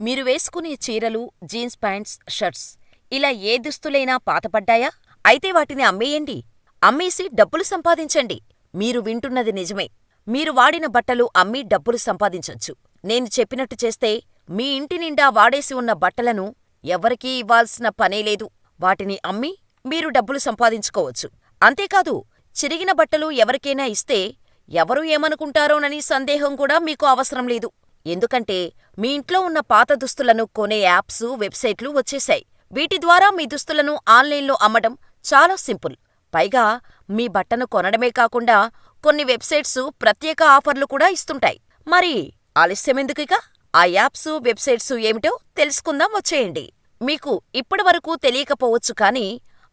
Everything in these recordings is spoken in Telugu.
మీరు వేసుకునే చీరలు, జీన్స్ ప్యాంట్స్, షర్ట్స్ ఇలా ఏ దుస్తులైనా పాతపడ్డాయా? అయితే వాటిని అమ్మేయండి. అమ్మేసి డబ్బులు సంపాదించండి. మీరు వింటున్నది నిజమే. మీరు వాడిన బట్టలు అమ్మి డబ్బులు సంపాదించొచ్చు. నేను చెప్పినట్టు చేస్తే మీ ఇంటి నిండా వాడేసి ఉన్న బట్టలను ఎవరికీ ఇవ్వాల్సిన పనేలేదు. వాటిని అమ్మి మీరు డబ్బులు సంపాదించుకోవచ్చు. అంతేకాదు చిరిగిన బట్టలు ఎవరికైనా ఇస్తే ఎవరు ఏమనుకుంటారోనని సందేహం కూడా మీకు అవసరం లేదు. ఎందుకంటే మీ ఇంట్లో ఉన్న పాత దుస్తులను కొనే యాప్స్, వెబ్సైట్లు వచ్చేశాయి. వీటి ద్వారా మీ దుస్తులను ఆన్లైన్లో అమ్మడం చాలా సింపుల్. పైగా మీ బట్టను కొనడమే కాకుండా కొన్ని వెబ్సైట్స్ ప్రత్యేక ఆఫర్లు కూడా ఇస్తుంటాయి. మరి ఆలస్యమెందుకిక? ఆ యాప్స్, వెబ్సైట్స్ ఏమిటో తెలుసుకుందాం వచ్చేయండి. మీకు ఇప్పటివరకు తెలియకపోవచ్చు కానీ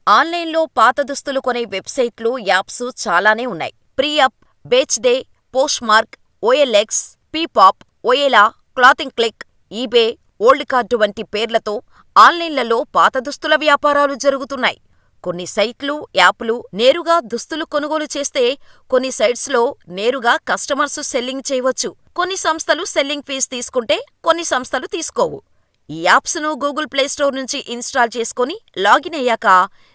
ఆన్లైన్లో పాత దుస్తులు కొనే వెబ్సైట్లు, యాప్స్ చాలానే ఉన్నాయి. ప్రీఅప్, బేచ్దే, పోస్ట్మార్క్, ఓఎల్ఎక్స్, పీపాప్, ఒయేలా, clothing click, eBay, old card వంటి పేర్లతో ఆన్లైన్లలో పాత దుస్తుల వ్యాపారాలు జరుగుతున్నాయి. కొన్ని సైట్లు, యాప్లు నేరుగా దుస్తులు కొనుగోలు చేస్తే కొన్ని సైట్స్లో నేరుగా కస్టమర్స్ సెల్లింగ్ చేయవచ్చు. కొన్ని సంస్థలు సెల్లింగ్ ఫీజు తీసుకుంటే కొన్ని సంస్థలు తీసుకోవు. ఈ యాప్స్ను గూగుల్ ప్లేస్టోర్ నుంచి ఇన్స్టాల్ చేసుకొని లాగిన్ అయ్యాక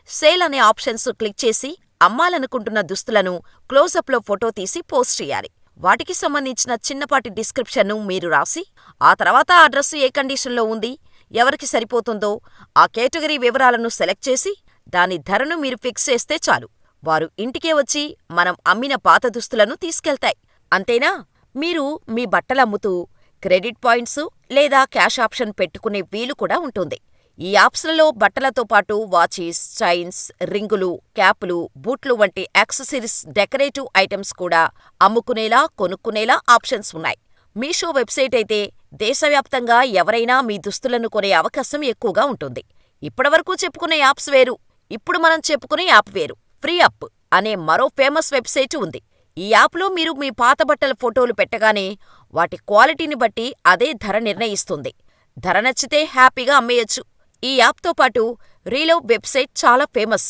సేల్ అనే ఆప్షన్స్ క్లిక్ చేసి అమ్మాలనుకుంటున్న దుస్తులను క్లోజప్లో ఫోటో తీసి పోస్ట్ చేయాలి. వాటికి సంబంధించిన చిన్నపాటి డిస్క్రిప్షన్ను మీరు రాసి, ఆ తర్వాత ఆ డ్రెస్సు ఏ కండిషన్లో ఉంది, ఎవరికి సరిపోతుందో ఆ కేటగిరీ వివరాలను సెలెక్ట్ చేసి దాని ధరను మీరు ఫిక్స్ చేస్తే చాలు. వారు ఇంటికే వచ్చి మనం అమ్మిన పాత దుస్తులను తీసుకెళ్తాయి. అంతేనా? మీరు మీ బట్టలమ్ముతూ క్రెడిట్ పాయింట్స్ లేదా క్యాష్ ఆప్షన్ పెట్టుకునే వీలు కూడా ఉంటుంది. ఈ యాప్స్లలో బట్టలతో పాటు వాచీస్, చైన్స్, రింగులు, క్యాపులు, బూట్లు వంటి యాక్సెసరీస్, డెకరేటివ్ ఐటమ్స్ కూడా అమ్ముకునేలా, కొనుక్కునేలా ఆప్షన్స్ ఉన్నాయి. మీషో వెబ్సైట్ అయితే దేశవ్యాప్తంగా ఎవరైనా మీ దుస్తులను కొనే అవకాశం ఎక్కువగా ఉంటుంది. ఇప్పటివరకు చెప్పుకునే యాప్స్ వేరు. ఇప్పుడు మనం చెప్పుకునే యాప్ వేరు. ఫ్రీ అప్ అనే మరో ఫేమస్ వెబ్సైట్ ఉంది. ఈ యాప్లో మీరు మీ పాత బట్టల ఫోటోలు పెట్టగానే వాటి క్వాలిటీని బట్టి అదే ధర నిర్ణయిస్తుంది. ధర నచ్చితే హ్యాపీగా అమ్మేయొచ్చు. ఈ యాప్తో పాటు రీలవ్ వెబ్సైట్ చాలా ఫేమస్.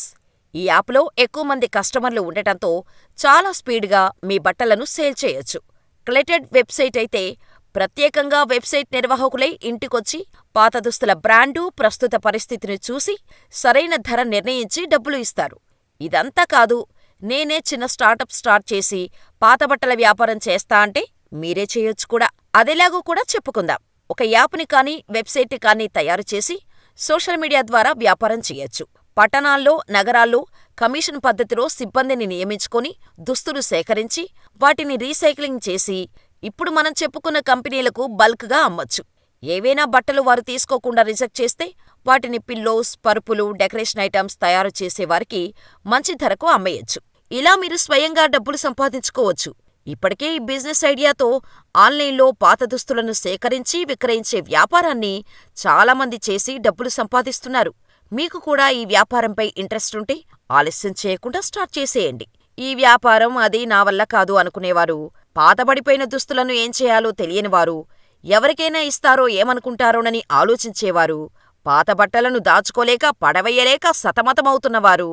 ఈ యాప్లో ఎక్కువ మంది కస్టమర్లు ఉండటంతో చాలా స్పీడ్గా మీ బట్టలను సేల్ చేయొచ్చు. క్లెటెడ్ వెబ్సైట్ అయితే ప్రత్యేకంగా వెబ్సైట్ నిర్వాహకులే ఇంటికొచ్చి పాత దుస్తుల బ్రాండు, ప్రస్తుత పరిస్థితిని చూసి సరైన ధర నిర్ణయించి డబ్బులు ఇస్తారు. ఇదంతా కాదు నేనే చిన్న స్టార్టప్ స్టార్ట్ చేసి పాత బట్టల వ్యాపారం చేస్తా అంటే మీరే చేయొచ్చు కూడా. అదెలాగో కూడా చెప్పుకుందాం. ఒక యాప్ని కానీ, వెబ్సైట్ని కానీ తయారు చేసి సోషల్ మీడియా ద్వారా వ్యాపారం చేయొచ్చు. పట్టణాల్లో, నగరాల్లో కమిషన్ పద్ధతిలో సిబ్బందిని నియమించుకొని దుస్తులు సేకరించి వాటిని రీసైక్లింగ్ చేసి ఇప్పుడు మనం చెప్పుకున్న కంపెనీలకు బల్క్గా అమ్మొచ్చు. ఏవైనా బట్టలు వారు తీసుకోకుండా రిజెక్ట్ చేస్తే వాటిని పిల్లోస్, పరుపులు, డెకరేషన్ ఐటమ్స్ తయారు చేసేవారికి మంచి ధరకు అమ్మేయొచ్చు. ఇలా మీరు స్వయంగా డబ్బులు సంపాదించుకోవచ్చు. ఇప్పటికే ఈ బిజినెస్ ఐడియాతో ఆన్లైన్లో పాత దుస్తులను సేకరించి విక్రయించే వ్యాపారాన్ని చాలామంది చేసి డబ్బులు సంపాదిస్తున్నారు. మీకు కూడా ఈ వ్యాపారంపై ఇంట్రెస్ట్ ఉంటే ఆలస్యం చేయకుండా స్టార్ట్ చేసేయండి. ఈ వ్యాపారం అది నా వల్ల కాదు అనుకునేవారు, పాతబడిపోయిన దుస్తులను ఏం చేయాలో తెలియనివారు, ఎవరికైనా ఇస్తారో ఏమనుకుంటారోనని ఆలోచించేవారు, పాత బట్టలను దాచుకోలేక పడవేయలేక సతమతమవుతున్నవారు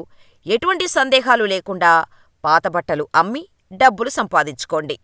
ఎటువంటి సందేహాలు లేకుండా పాత బట్టలు అమ్మి డబ్బులు సంపాదించుకోండి.